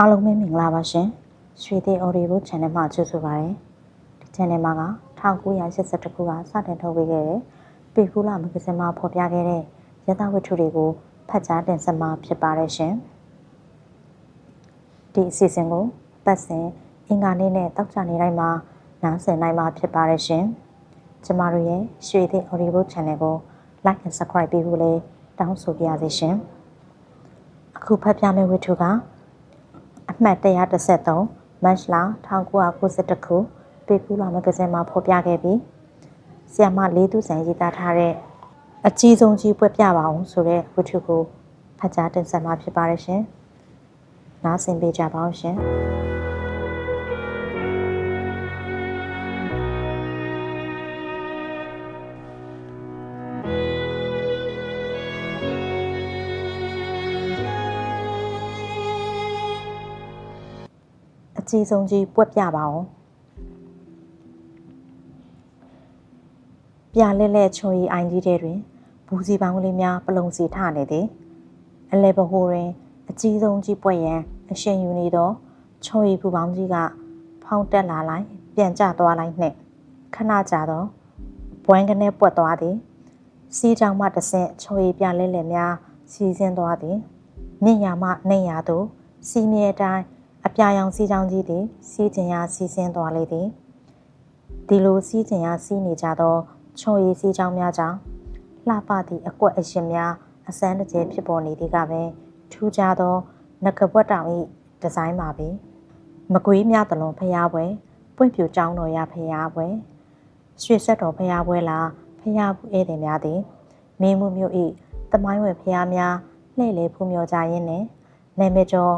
အားလုံးပဲမင်္ဂလာပါရှင်ရွှေသေး audio channel မှာကြိုဆိုပါရစေဒီ channel မှာက1982ခုကစတင်ထုတ်ပေးခဲ့တဲ့ပေကူလာမဂ္ဂဇင်းမှာဖော်ပြခဲ့တဲ့ရသဝတ္ထုတွေကိုဖတ်ကြားတင်ဆက်မှာဖြစ်ပါတယ်ရှင်ဒီအစီအစဉ်ကိုပတ်စဉ်အင်္ဂါနေ့နဲ့တောက်ကြနေတိုင်းမှာနားဆင်နိုင်မှာဖြစ်ပါတယ်ရှင်ကျမတို့ရဲ့ရွှေသေး audio channel ကို like and subscribe ပေးဖို့လည်းတောင်းဆိုပါရစေရှင်အခုဖတ်ပြမယ့်ဝတ္ထုကအ မှတ်133မတ်လ1992ခုပေကူလာမဂ္ဂဇင်းမှာဖော်ပြခဲ့ပြီးဆီယမလေးသူဆိုင်ရေးသားထားတဲ့အကြီးဆုံးကြီးပွက်ပြပါအောင်ဆိုတဲ့ဝတ္ထုကိုဖတ်ကြားတင်ဆက်မှာဖြစ်ပါတယ်ရှင်။နားဆင်ပေးကြပါအောင်ရှင်။ ကြီးဆုံးကြီးပွက်ပြပါအောင်။ပြလဲလဲချုံရီအိုင်ကြီးတဲ့တွင်ဘူးစီပေါင်းလေးများပလုံစီထနေသည်။အလဲဘဟိုတွင်အကြီးဆုံးကြီးပွက်ရန်အရှင်ယူနေသောချုံရီပူပေါင်းကြီးကဖောင်းတက်လာလိုက်ပြန်ကျသွားလိုက်နှင့်ခဏကြာသောဘွမ်းကနေပွက်သွားသည်စီးကြောင်မှတဆင့်ချုံရီပြလဲလဲများစီးဆင်းသွားသည်မြင့်ရမှနှိမ့်ရသို့စီးမြဲတိုင်း အပြာရောင်စီးကြောင်ကြီးသည်စီးကျင်ရာစီးဆင်းသွားလေသည်ဒီလိုစီးကျင်ရာစီးနေကြသောချုံရီစီးကြောင်များကြောင့်လှပသည့်အကွက်အရှင်များအစမ်းတကျဲဖြစ်ပေါ်နေသည်ကပင်ထူးခြားသောနဂဘွက်တောင်၏ဒီဇိုင်းပါပဲမကွေးများတလုံးဖျားပွဲပွင့်ပြူကျောင်းတော်ရဖျားပွဲရွှေဆက်တော်ဖျားပွဲလာဖျားဘူးဧည့်သည်များသည်မင်းမှုမျိုး၏တမိုင်းဝယ်ဖျားများလှည့်လေဖူးမြော်ကြရင်းနှင့်နာမည်ကျော်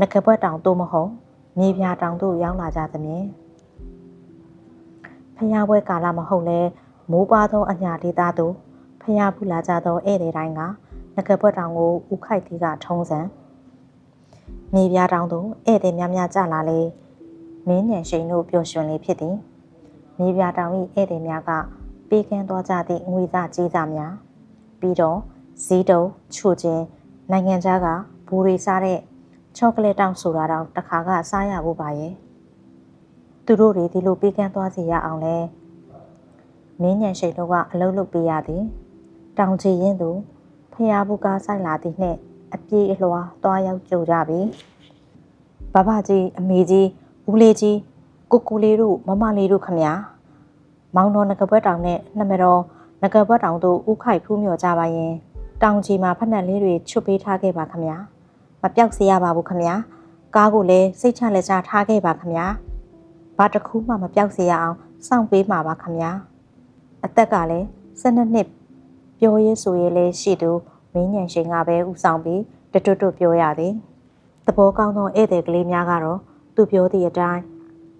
နဂဘွက်တောင်သို့မဟုတ်မြေပြာတောင်သို့ရောက်လာကြသဖြင့်ဖျားပွဲကာလမဟုတ်လဲမိုးပါသောအညာဒေသသို့ဖျားဘူးလာကြသောဧည့်သည်တိုင်းကငကပွက်တောင်ကိုဥခိုက်သေးကထုံးစံမြေပြားတောင်သို့ဧည့်သည်များများကြလာလေမင်းညံရှိန်တို့ပျော်ရွှင်လေဖြစ်သည်မြေပြားတောင်၏ဧည့်သည်များကပေးကမ်းသွားကြသည့်ငွေသားကြီးသားများပြီးတော့ဇီးတုံချိုချင်းနိုင်ငံခြားကဘူရီစားတဲ့ ချောကလက်တောင်ဆိုတာတော့တခါကစားရဖို့ပါရဲ့သူတို့တွေဒီလိုပေးကမ်းသွားစီရအောင်လဲမင်းညံရှိန်တို့ကအလုပ်လုပ်ပေးရသည်တောင်ချီရင်သူဖျားဘူးကားဆိုင်လာသည်နှင့်အပြေးအလွှာသွားရောက်ကြိုကြပြီဘဘကြီးအမေကြီးဦးလေးကြီးကိုကိုလေးတို့မမလေးတို့ခမညာမောင်တော်ငကဘွက်တောင်နဲ့နှမတော်ငကဘွက်တောင်တို့ဥခိုက်ဖူးမြော်ကြပါရင်တောင်ကြီးမှာဖက်နှက်လေးတွေချွတ်ပေးထားခဲ့ပါခမညာ မပြောက်စေရပါဘူးခမညာကားကိုလည်းစိတ်ချလက်ချထားခဲ့ပါခမညာဘာတစ်ခုမှမပြောက်စေရအောင်စောင့်ပေးမှာပါခမညာအသက်ကလည်း12နှစ်ပြောရေးဆိုရေးလေးရှိသူမင်းညံရှင်ကပဲဥဆောင်ပြီးတတွတ်တွတ်ပြောရသည်သဘောကောင်းသောဧည့်သည်ကလေးများကတော့သူပြောသည့်အတိုင်း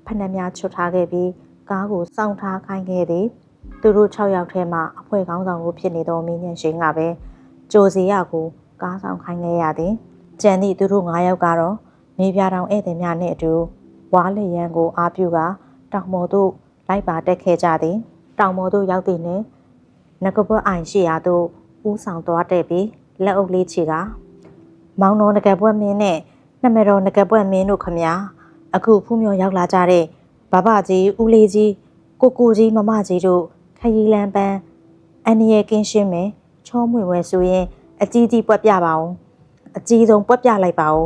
ဖက်နှက်များချွတ်ထားခဲ့ပြီးကားကိုစောင့်ထားခိုင်းခဲ့သည်သူတို့6ယောက်ထဲမှာအဖွဲ့ကောင်းဆောင်ကိုဖြစ်နေသောမင်းညံရှင်ကပဲကြိုစီရကိုကားဆောင်ခိုင်းခဲ့ရသည် ကြံသည့်သူတို့9ယောက်ကတော့မြေပြားတောင်ဧည့်သည်များနှင့်အတူဝါလျံကိုအားပြုကတောင်မော်သို့လိုက်ပါတက်ခဲ့ကြသည်တောင်မော်သို့ရောက်သည့်နှင့်ငကပွက်အိုင်ရှိရာသို့ဦးဆောင်သွားတဲ့ပြီးလက်အုပ်လေးချီကမောင်တော်ငကပွက်မင်းနဲ့နှမတော်ငကပွက်မင်းတို့ခမညာအခုဖူးမြော်ရောက်လာကြတဲ့ဘဘကြီးဦးလေးကြီးကိုကိုကြီးမမကြီးတို့ခရီးလန်းပန်းအန်ရကင်းရှင်းမယ်ချောမွေဝဲဆိုရင်အကြီးကြီးပွက်ပြပါအောင် အကြီးဆုံးပွက်ပြလိုက်ပါဦး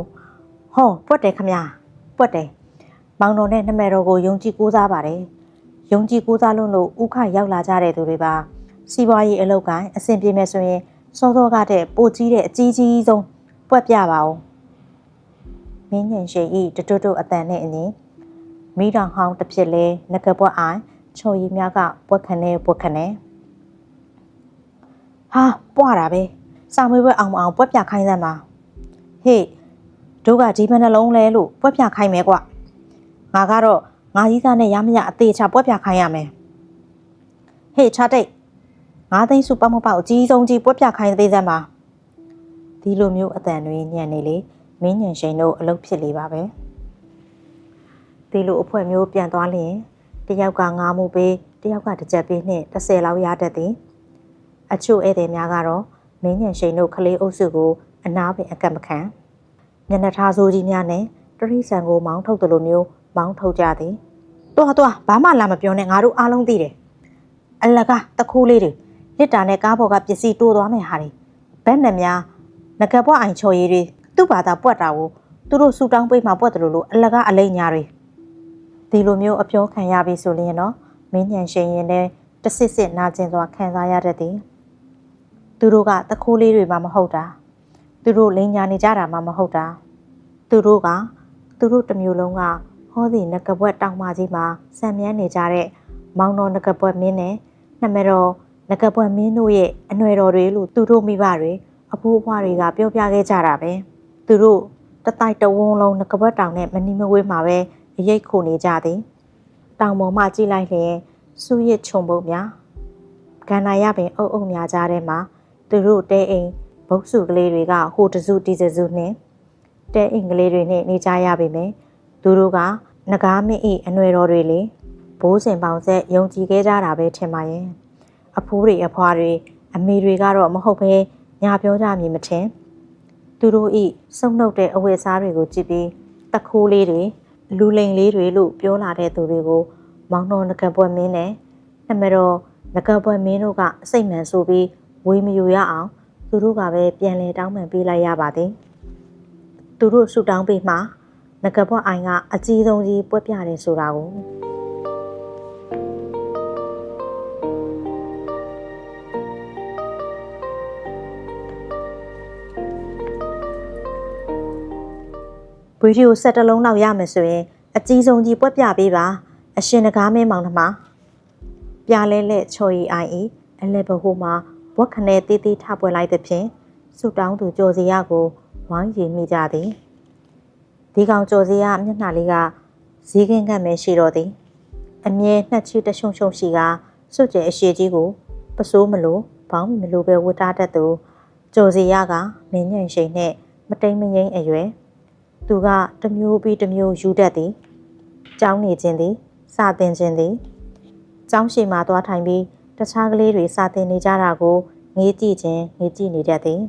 ဟောပွက်တယ်ခမညာပွက်တယ်မောင်တော်နဲ့နှမတော်ကိုယုံကြည်ကိုးစားပါတယ်ယုံကြည်ကိုးစားလို့လို့ဥခရောက်လာကြတဲ့သူတွေပါစီးပွားရေးအလုပ်ကိုင်းအဆင်ပြေမယ်ဆိုရင်စောစောကတဲ့ပိုကြီးတဲ့အကြီးကြီးဆုံးပွက်ပြပါဦးမင်းညင်ရှိဤတတွတ်တွတ်အတန်နဲ့အင်းမိတောင်ဟောင်းတစ်ဖြစ်လဲငကပွက်အိုင်ချိုရီများကပွက်ခနဲ့ပွက်ခနဲ့ဟာပွားတာပဲစာမွေးဘွက်အောင်မအောင်ပွက်ပြခိုင်းစမ်းပါ ဟေ့တို့ကဒီဘယ်နှလုံးလဲလို့ပွက်ပြခိုင်းမယ်ကွငါကတော့ငါကြီးသားနဲ့ရမရအသေးချပွက်ပြခိုင်းရမယ်ဟေ့ချတိတ်ငါးသိန်းစုပေါက်မပေါက်အကြီးဆုံးကြီးပွက်ပြခိုင်းသေးစမ်းပါဒီလိုမျိုးအတန်တွေညံ့နေလေမင်းညံရှိန်တို့အလုပ်ဖြစ်လေပါပဲဒီလိုအဖွဲမျိုးပြန်သွားလျင်တယောက်ကငါးမှုပေးတယောက်ကတစ်ကြက်ပေးနှင့်30လောက်ရတတ်သည်အချို့ဧည့်သည်များကတော့မင်းညံရှိန်တို့ခလေးအုပ်စုကို အနာပင်အကက်မခံမျက်နှာထားဆိုးကြီးများနဲ့ရိษံကိုမောင်းထုတ်တယ်လို့မျိုးမောင်းထုတ်ကြသည်။တွားတွားဘာမှလာမပြောနဲ့ငါတို့အားလုံးသိတယ်။အလကတခိုးလေးတွေလစ်တာနဲ့ကားပေါ်ကပစ္စည်းတိုးသွားမယ်ဟာတွေဘက်နဲ့များငကပွားအိုင်ချော်ရည်တွေသူ့ဘာသာပွက်တာကိုသူတို့ဆူတောင်းပေးမှပွက်တယ်လို့လို့အလကအလိမ့်ညာတွေဒီလိုမျိုးအပြောခံရပြီဆိုရင်တော့မင်းညံရှင်ရင်နဲ့တဆစ်စစ်နာကျင်စွာခံစားရတတ်သည်သူတို့ကတခိုးလေးတွေမှမဟုတ်တာ သူတို့လိန်ညာနေကြတာမှမဟုတ်တာသူတို့ကသူတို့တစ်မျိုးလုံးကဟောဒီငကပွက်တောင်မကြီးမှာစံမြန်းနေကြတဲ့မောင်တော်ငကပွက်မင်းနဲ့နှမတော်ငကပွက်မင်းတို့ရဲ့အနွယ်တော်တွေလို့သူတို့မိဘတွေအဖိုးအဖွားတွေကပြောပြခဲ့ကြတာပဲသူတို့တတိုက်တဝုံလုံးငကပွက်တောင်နဲ့မနီမဝေးမှာပဲအရိတ်ခုနေကြသည်တောင်ပေါ်မှကြည့်လိုက်လျင်စူးရစ်ခြုံပုတ်များကန္နာရပင်အုပ်အုပ်များကြားထဲမှာသူတို့တဲအိမ် ဘုတ်စုကလေးတွေကဟိုတစုတီစစုနှင့်တဲအိမ်ကလေးတွေနဲ့နေကြရပေမယ်သူတို့ကငကားမင်းဤအနွယ်တော်တွေလေဘိုးစင်ပေါင်ဆက်ယုံကြည်ခဲ့ကြတာပဲထင်ပါရဲ့အဖိုးတွေအဖွားတွေအမေတွေကတော့မဟုတ်ဘဲညာပြောကြမည်မထင်သူတို့ဤစုံနှုတ်တဲ့အဝတ်အစားတွေကိုကြည့်ပြီးတခိုးလေးတွေလူလိန်လေးတွေလို့ပြောလာတဲ့သူတွေကိုမောင်နှောငကပွဲမင်းနဲ့နမတော်ငကပွဲမင်းတို့ကအစိတ်မှန်ဆိုပြီးဝေးမယူရအောင် သူတို့ကပဲပြန်လဲတောင်းပန်ပေးလိုက်ရပါသည်သူတို့ဆူတောင်းပေးမှငကပွဲအိုင်ကအကြီးဆုံးကြီးပွက်ပြတယ်ဆိုတာကိုဗီဒီယိုဆက်တစ်လုံးလောက်ရမယ်ဆိုရင်အကြီးဆုံးကြီးပွက်ပြပေးပါအရှင်တကားမင်းမောင်နှမပြလဲလဲချော်ရီအိုင်အီအလဲဘဟိုမှာ ဝက်ခနဲတေးသေးထပွဲလိုက်တဲ့ဖြင့်ဆုတောင်းသူကြော်စီရကိုဝိုင်းရည်မိကြသည်ဒီကောင်ကြော်စီရမျက်နှာလေးကဈေးကင်းကပ်မဲရှိတော့သည်အမြဲနှက်ချီတရှုံရှုံရှိကစွတ်ကျဲအရှိကြီးကိုပစိုးမလို့ဘောင်းမမလို့ပဲဝတ်ထားတတ်သူကြော်စီရကမင်းညံ့ရှိန်နဲ့မတိမ်မငိမ့်အရွယ်သူကတစ်မျိုးပြီးတစ်မျိုးယူတတ်သည်ကျောင်းနေခြင်းသည်စာသင်ခြင်းသည်ကျောင်းရှိမှသွားထိုင်ပြီး တခြားကလေးတွေစာသင်နေကြတာကိုငေးကြည့်ခြင်းငေးကြည့်နေတတ်သည်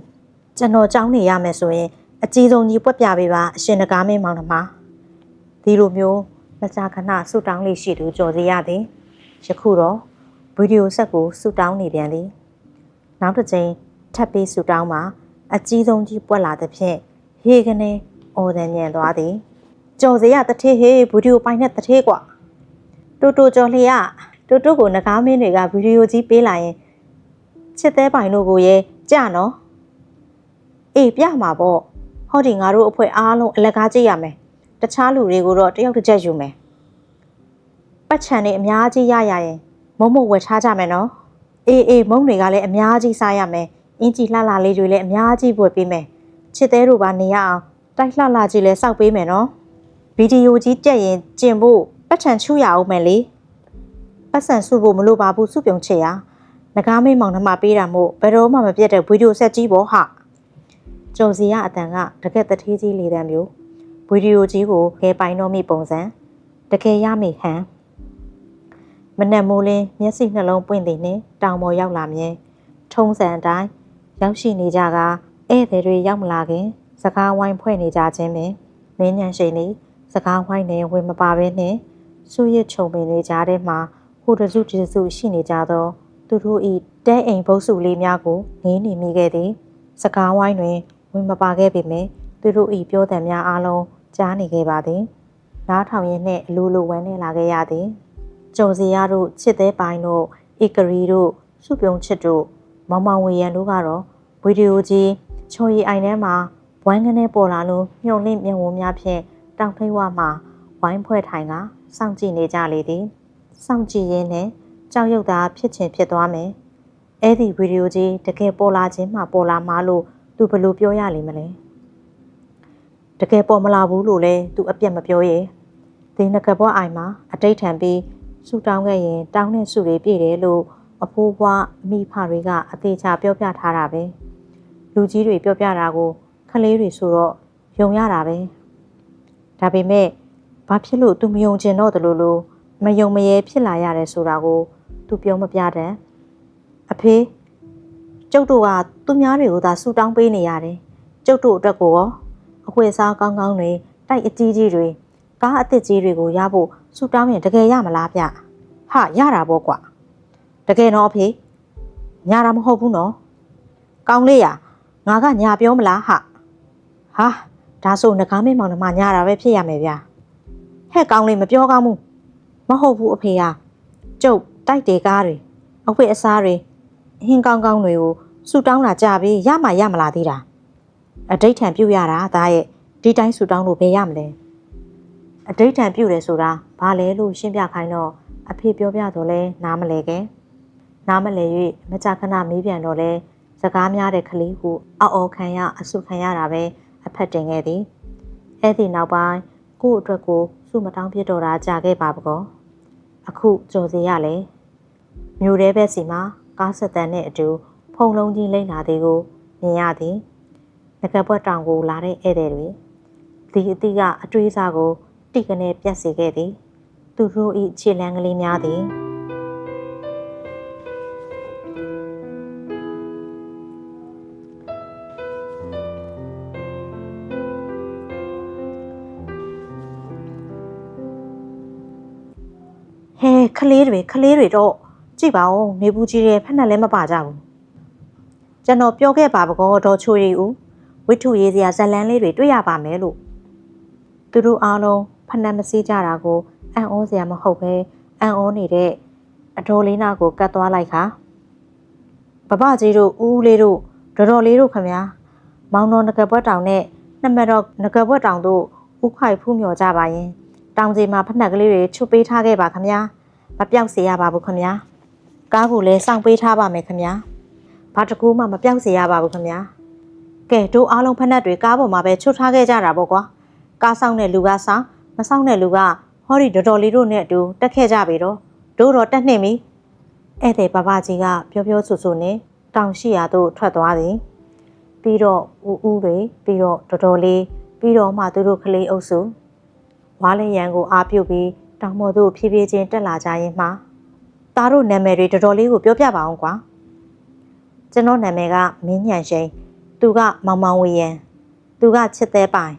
ကျွန်တော်ကျောင်းနေရမယ်ဆိုရင်အကြီးဆုံးကြီးပွက်ပြပေးပါအရှင်တကားမင်းမောင်နှမဒီလိုမျိုးမကြာခဏဆူတောင်းလေးရှိသူကြော်စီရသည်ယခုတော့ဗီဒီယိုဆက်ကိုဆူတောင်းနေပြန်သည်နောက်တစ်ချိန်ထပ်ပြီးဆူတောင်းမှာအကြီးဆုံးကြီးပွက်လာသဖြင့်ဟေကနေအော်ဒန်ညံသွားသည် ကြော်စရတထေးဟေးဗီဒီယိုပိုင်နဲ့တထေးกว่าတူတူကြော်လျက် တူတူကိုငကားမင်းတွေကဗီဒီယိုကြီးပေးလာရင်ချစ်သေးပိုင်တို့ကိုရဲ့ကြနော်အေးပြမှာပေါ့ဟောဒီငါတို့အဖွဲအားလုံးအလကားကြည့်ရမယ်တခြားလူတွေကိုတော့တယောက်တစ်ချက်ယူမယ်ပတ်ချံနေအများကြီးရရရင်မုံမုံဝယ်ထားကြမယ်နော်အေးအေးမုံတွေကလည်းအများကြီးစားရမယ်အင်းကြီးလှလှလေးတွေလည်းအများကြီးပွေပေးမယ်ချစ်သေးတို့ပါနေရအောင်တိုက်လှလှကြီးလည်းစောက်ပေးမယ်နော်ဗီဒီယိုကြီးတက်ရင်ကျင်ဖို့ပတ်ထန်ချူရအောင်မယ်လေ ပတ်စံစုဖို့မလိုပါဘူးစုပြုံချေရငကားမိတ်မောင်နှမပေးတာမို့ဘယ်တော့မှမပြတ်တဲ့ဗီဒီယိုဆက်ကြီးပေါ့ဟာကြုံစီရအတန်ကတကက်တထေးကြီးလေးတန်းမျိုးဗီဒီယိုကြီးကိုခဲပိုင်တော့မိပုံစံတကယ်ရမိဟန်မနက်မိုးလင်းမျက်စိနှလုံးပွင့်သည်နှင့်တောင်ပေါ်ရောက်လာမြဲထုံးစံအတိုင်းရောက်ရှိနေကြကဧည့်သည်တွေရောက်မလာခင် စကားဝိုင်းဖွဲ့နေကြခြင်းပင်မင်းညံရှိန်သည်စကားဝိုင်းနဲ့ဝင်မပါဘဲနှင့်ဆူရစ်ချုံပင်တွေကြားထဲမှာ ဟိုတစုတစုရှိနေကြသော သူတို့၏တဲအိမ်ဘုတ်စုလေးများကိုငင်းနေမိခဲ့သည် စကားဝိုင်းတွင်ဝင်မပါခဲ့ပေမယ့်သူတို့၏ပြောသံများအားလုံးကြားနေခဲ့ပါသည်နားထောင်ရင်းနှင့်အလိုလိုဝမ်းနေလာခဲ့ရသည်ကြုံစီရတို့ချစ်သေးပိုင်တို့ဧကရီတို့စုပြုံချစ်တို့မောင်မောင်ဝေရန်တို့ကတော့ဗီဒီယိုကြီးချော်ရီအိုင်ထဲမှာဝိုင်းကနေပေါ်လာလို့မြုံလင့်မြုံဝများဖြင့်တောင်ထိပ်ဝမှာဝိုင်းဖွဲ့ထိုင်ကစောင့်ကြည့်နေကြလေသည် စောင့်ကြည့်ရင်းနဲ့ကြောက်ရွံ့တာဖြစ်ချင်ဖြစ်သွားမယ်အဲ့ဒီဗီဒီယိုကြီးတကယ်ပေါ်လာခြင်းမှပေါ်လာမှလို့သူဘယ်လိုပြောရလိမ့်မလဲတကယ်ပေါ်မလာဘူးလို့လဲသူအပြတ်မပြောရဲဒီနကဘွားအိုင်မှာအတိတ်ထံပြီးဆူတောင်းခဲ့ရင်တောင်းတဲ့ဆူတွေပြည့်တယ်လို့အဖိုးဘွားမိဖတွေကအသေးချာပြောပြထားတာပဲလူကြီးတွေပြောပြတာကိုခလေးတွေဆိုတော့ယုံရတာပဲဒါပေမဲ့ဘာဖြစ်လို့ तू မယုံကျင်တော့တလို့လို့ မယုံမရဲဖြစ်လာရတယ်ဆိုတာကို तू ပြောမပြတဲ့အဖေကျုပ်တို့ကသူများတွေကိုသာဆူတောင်းပေးနေရတယ်ကျုပ်တို့အတွက်ကိုရောအခွေစားကောင်းကောင်းတွေတိုက်အကြီးကြီးတွေကားအသစ်ကြီးတွေကိုရဖို့ဆူတောင်းရင်တကယ်ရမလားဗျဟာရတာပေါ့ကွာတကယ်တော့အဖေညာတာမဟုတ်ဘူးနော်ကောင်းလေးရငါကညာပြောမလားဟာဟာဒါဆိုငကားမင်းမောင်နှမညာတာပဲဖြစ်ရမယ်ဗျဟဲ့ကောင်းလေးမပြောကောင်းဘူး မဟုတ်ဘူးအဖေဟာကျုပ်တိုက်တေကားတွေအဝတ်အစားတွေဟင်းကောင်းကောင်းတွေကိုဆူတောင်းတာကြပြီရမှရမလားသေးတာအတိတ်ထံပြုတ်ရတာဒါရဲ့ဒီတိုင်းဆူတောင်းလို့ဘယ်ရမလဲအတိတ်ထံပြုတ်တယ်ဆိုတာဘာလဲလို့ရှင်းပြခိုင်းတော့အဖေပြောပြတော့လဲနားမလဲခင်နားမလဲ၍မကြခဏမေးပြန်တော့လဲစကားများတဲ့ကလေးကိုအော်အော်ခံရအဆုခံရတာပဲအဖက်တင်ခဲ့သည်အဲ့ဒီနောက်ပိုင်းကို့အတွက်ကို စုမတောင်းပြတော့တာကြာခဲ့ပါပကောအခုကြော်စီရလေမြို့ရဲဘက်စီမှာကားဆက်တန်းနဲ့အတူဖုံလုံးကြီးလိမ့်လာသည်ကိုမြင်ရသည်ငကပွက်တောင်ကိုလာတဲ့ဧည့်သည်တွေဒီအတိကအတွေးစားကိုတိကနေပြတ်စေခဲ့သည် သူတို့၏ခြေလန်းကလေးများသည် လေးတွေခလေးတွေတော့ကြည့်ပါဦးနေဘူးကြီးတွေဖက်နဲ့လည်းမပါကြဘူးကျွန်တော်ပြောခဲ့ပါဘကောဒေါ်ချိုရီဦးဝိထုရေးစရာဇက်လန်းလေးတွေတွေ့ရပါမယ်လို့သူတို့အားလုံးဖက်နဲ့မစည်းကြတာကိုအံ့ဩစရာမဟုတ်ပဲအံ့ဩနေတဲ့အတော်လေးနာကိုကတ်သွားလိုက်ခါဘဘကြီးတို့ဦးဦးလေးတို့ဒေါ်တော်လေးတို့ခမညာမောင်တော်ငကပွက်တောင်နဲ့နှစ်မတော်ငကပွက်တောင်တို့ဥခိုက်ဖူးမြော်ကြပါရင်တောင်စီမှာဖက်နှက်ကလေးတွေချုပ်ပေးထားခဲ့ပါခမညာ မပြောက်စေရပါဘူးခမညာကားကိုလည်းစောင့်ပေးထားပါမယ်ခမညာဘာတကူမှမပြောက်စေရပါဘူးခမညာကဲတို့အားလုံးဖက်နှက်တွေကားပေါ်မှာပဲချွတ်ထားခဲ့ကြတာပေါ့ကွာကားဆောင်တဲ့လူကဆောင်မဆောင်တဲ့လူကဟောဒီတော်တော်လေးတို့နဲ့အတူတက်ခဲ့ကြပြီတော့တို့တော့တက်နှင့်ပြီဧည့်သည်ဘဘကြီးကပြောပြောဆိုဆိုနဲ့တောင်ရှိရာသို့ထွက်သွားသည်ပြီးတော့ဦးဦးတွေပြီးတော့တော်တော်လေးပြီးတော့မှသူတို့ကလေးအုပ်စုဝါလရန်ကိုအားပြုတ်ပြီး တောင်မော်သို့ဖြည်းဖြည်းချင်းတက်လာကြရင်မှသားတို့နာမည်တွေတော်တော်လေးကိုပြောပြပါအောင်ကွာကျွန်တော်နာမည်ကမင်းညံရှိန်သူကမောင်မောင်ဝေရန်သူကချစ်သေးပိုင်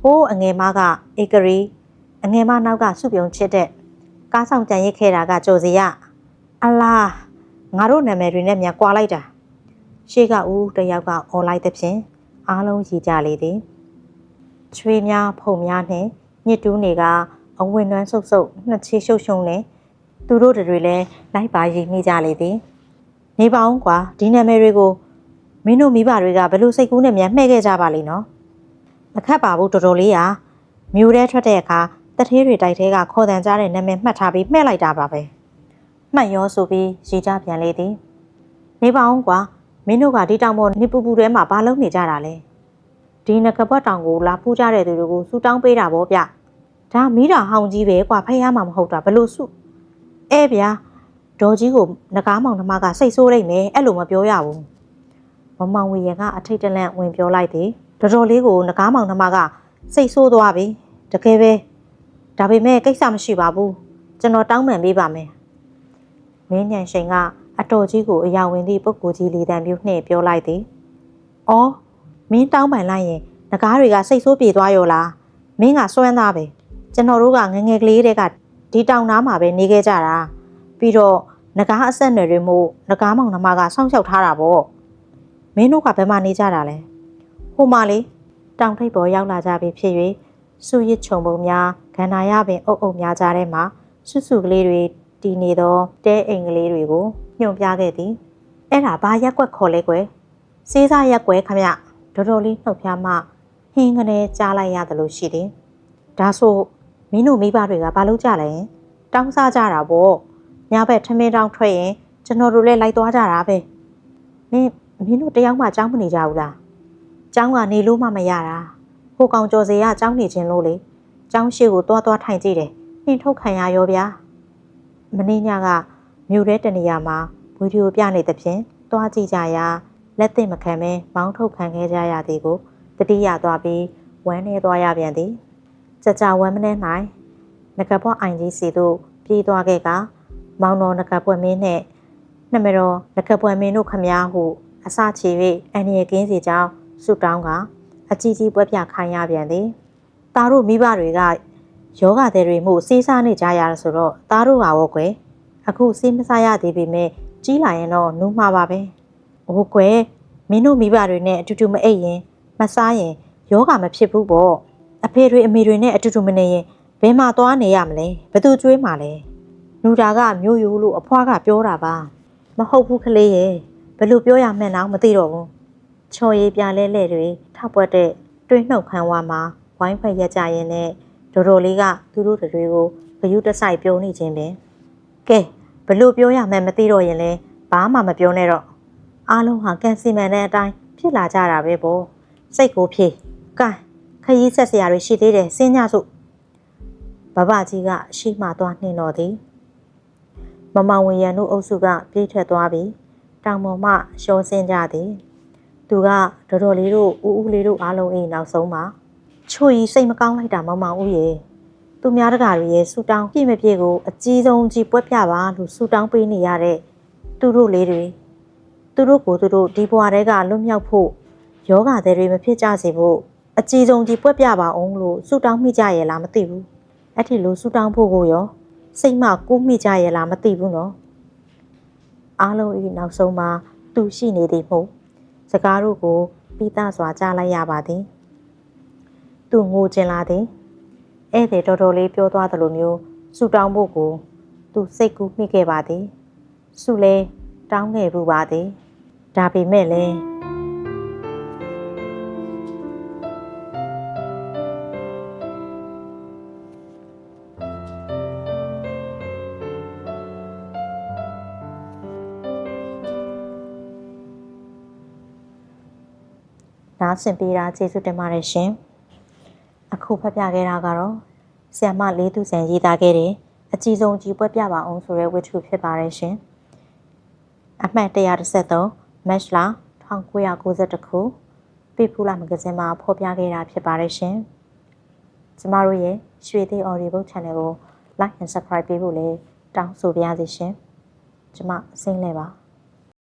ဟိုးအငယ်မကဧကရီအငယ်မနောက်ကစုပြုံချစ်တဲ့ကားဆောင်ကြံရစ်ခဲ့တာကကြိုစီရအလားငါတို့နာမည်တွေနဲ့မြန်ကွာလိုက်တာရှေ့ကဦးတယောက်ကអော်လိုက်တဲ့ဖြင့်အားလုံးရည်ကြလေသည်ချွေးများဖုံများနဲ့ညစ်တူးနေက အဝင်နှွမ်းဆုပ်ဆုပ်နှစ်ချီရှုပ်ရှုံနဲ့သူတို့တွေလည်းလိုက်ပါရည်မိကြလေသည်နေပါအောင်ကွာဒီနာမည်တွေကိုမင်းတို့မိဘတွေကဘယ်လိုစိတ်ကူးနဲ့မြန်မှဲ့ခဲ့ကြပါလိမ့်နော်မခတ်ပါဘူးတော်တော်လေးရာမြို့ထဲထွက်တဲ့အခါတထေးတွေတိုက်ထဲကခေါ်တန်ကြတဲ့နာမည်မှတ်ထားပြီးမှဲ့လိုက်တာပါပဲမှတ်ရောဆိုပြီးရည်ကြပြန်လေသည်နေပါအောင်ကွာမင်းတို့ကဒီတောင်ပေါ်နေပူပူထဲမှာဘာလုပ်နေကြတာလဲဒီငကပတ်တောင်ကိုလာဖူးကြတဲ့သူတွေကိုစူတောင်းပေးတာဗောဗျ ဒါမိတာဟောင်ကြီးပဲကွာဖះမှာမဟုတ်တာဘလို့စုအဲဗျာဒေါ်ကြီးကိုငကားမောင်နှမကစိတ်ဆိုးလိုက်မယ်အဲ့လိုမပြောရဘူးမမောင်ဝေရကအထိတ်တလန့်ဝင်ပြောလိုက်သည်တော်တော်လေးကိုငကားမောင်နှမကစိတ်ဆိုးသွားပြီတကယ်ပဲဒါပေမဲ့ကိစ္စမရှိပါဘူးကျွန်တော်တောင်းပန်ပေးပါမယ်မင်းညံရှိန်ကအတော်ကြီးကိုအယောင်ဝင်သည့်ပုဂ္ဂိုလ်ကြီးလေးတံပြုနှင့်ပြောလိုက်သည်အော်မင်းတောင်းပန်လိုက်ရင်ငကားတွေကစိတ်ဆိုးပြေသွားရောလားမင်းကစွမ်းသားပဲ ကျွန်တော်တို့ကငငယ်ကလေးတွေကဒီတောင်သားမှာပဲနေခဲ့ကြတာပြီးတော့ငကားအဆက်နွယ်တွေမို့ငကားမောင်နှမကစောင့်ရှောက်ထားတာပေါ့မင်းတို့ကဘယ်မှာနေကြတာလဲဟိုမှာလေတောင်ထိပ်ပေါ်ရောက်လာကြပြီဖြစ်၍စုရစ်ခြုံပုံများဂန္ဓာရပင်အုပ်အုပ်များကြတဲ့မှာဆွစုကလေးတွေတည်နေသောတဲအိမ်ကလေးတွေကိုညွှန်ပြခဲ့သည်အဲ့ဒါဘာရက်ွက်ခေါ်လဲကွယ်စေးစားရက်ွယ်ခမတော်တော်လေးနှုတ်ဖျားမှဟင်းကနေကြားလိုက်ရတယ်လို့ရှိတယ်ဒါဆို မင်းတို့မိဘတွေကဘာလုပ်ကြလဲတောင်းစားကြတာပေါ့ညဘက်ထမင်းတောင်းထွက်ရင်ကျွန်တော်တို့လည်းလိုက်သွားကြတာပဲမင်းမင်းတို့တယောက်မှကြောင်းမနေကြဘူးလားကျောင်းကနေလို့မှမရတာဟိုကောင်ကျော်စေရကျောင်းနေခြင်းလို့လေကျောင်းရှိကိုတွားတွားထိုင်ကြည့်တယ်နှင်ထုတ်ခံရရောဗျာမင်းညကမြို့ထဲတနေရာမှာဗီဒီယိုပြနေတဲ့ဖြင့်တွားကြည့်ကြရာလက်သင့်မခံမဲမောင်းထုတ်ခံခဲ့ကြရသည်ကိုတတိယသွားပြီးဝမ်းနေသွားရပြန်သည် ကြကြဝမ်းမနေ၌ငကပွားအိုင်ကြီးစီတို့ပြေးသွားခဲ့ကမောင်တော်ငကပွက်မင်းနှင့်နှမတော်ငကပွက်မင်းတို့ခမားဟုအစချေ၍အန်ရကင်းစီကြောင်းဆူတောင်းကအကြီးကြီးပွဲပြခိုင်းရပြန်သည်သားတို့မိဘတွေကယောဂတဲ့တွေမှုစေးစားနေကြရတာဆိုတော့သားတို့ပါဘောကွယ်အခုစေးမစားရသေးပေမဲ့ကြီးလာရင်တော့နှူးမှာပါပဲ။အိုးကွယ်မင်းတို့မိဘတွေနဲ့အတူတူမအိပ်ရင်မစားရင်ယောဂမဖြစ်ဘူးပေါ့။အ ဖေတွေအမေတွေနဲ့အတူတူမနေရင်ဘယ်မှာသွားနေရမလဲ။ဘသူကျွေးမှာလဲ။နူတာကမျိုးယူလို့အဖွားကပြောတာပါ။မဟုတ်ဘူးကလေးရဲ့ဘယ်လိုပြောရမှန်းတော့မသိတော့ဘူး။ချော်ရည်ပြလဲလဲတွေထောက်ပွက်တဲ့တွင်းနှုတ်ခမ်းဝါမှာဝိုင်းဖက်ရက်ကြရင်နဲ့ဒိုဒိုလေးကသူတို့တွေကိုဂယုတဆိုင်ပြုံးနေခြင်းပဲကဲဘလို့ပြောရမှန်းမသိတော့ရင်လဲဘာမှမပြောနဲ့တော့အားလုံးဟာကန်စီမန်တဲ့အတိုင်းဖြစ်လာကြတာပဲပေါ့စိတ်ကိုဖြေကဲ ခရီးဆက်စရာတွေရှိသေးတယ်စဉ်းညစုဘဘကြီးကအရှိမှသွားနှင်းတော်သည်မမဝင်ရန်တို့အုပ်စုကပြေးထွက်သွားပြီးတောင်ပေါ်မှရှောဆင်းကြသည် သူကတော်တော်လေးတို့ဦးဦးလေးတို့အားလုံးအိမ်နောက်ဆုံးမှာချွေစိတ်မကောင်းလိုက်တာမောင်မောင်ဦးရေသူများတကာတွေရဲ့ဆူတောင်းပြည့်မပြည့်ကိုအကြီးဆုံးကြီးပွက်ပြပါလို့ဆူတောင်းပေးနေရတဲ့သူတို့လေးတွေသူတို့ကိုသူတို့ဒီဘဝတဲကလွတ်မြောက်ဖို့ယောဂတဲ့တွေမဖြစ်ကြစေဖို့ အကြီးဆုံးကြီးပွက်ပြပါအောင်လို့ဆူတောင်းမိကြရဲ့လားမသိဘူးအဲ့ဒီလိုဆူတောင်းဖို့ကိုရောစိတ်မကူးမိကြရဲ့လားမသိဘူးနော်အားလုံးဤနောက်ဆုံးမှာသူရှိနေသည်မဟုတ်စကားတို့ကိုပြီးသားစွာကြားလိုက်ရပါသည်သူငိုကျင်လာသည်ဧည့်သည်တော်တော်လေးပြောသွားသလိုမျိုးဆူတောင်းဖို့ကို သူစိတ်ကူးမိခဲ့ပါသည်ဆူလဲတောင်းခဲ့ဘူးပါသည်ဒါပေမဲ့လည်း နားဆင်ပေးတာကျေးဇူးတင်ပါတယ်ရှင်အခုဖတ်ပြခဲ့တာကတော့ဆ iam မလေးသူဆန်ရေးသားခဲ့တဲ့အကြီးဆုံးကြီးပွဲပြပါအောင်ဆိုတဲ့ဝတ္ထုဖြစ်ပါတယ်ရှင်အမှတ်133မတ်လ1992ခုပိပူလာမဂဇင်းမှာဖော်ပြခဲ့တာဖြစ်ပါတယ်ရှင်ကျမတို့ရဲ့ရွှေသေး audio book channel ကို like and subscribe ပေးဖို့လည်းတောင်းဆိုပါရစေရှင်ကျမစိမ့်လဲပါ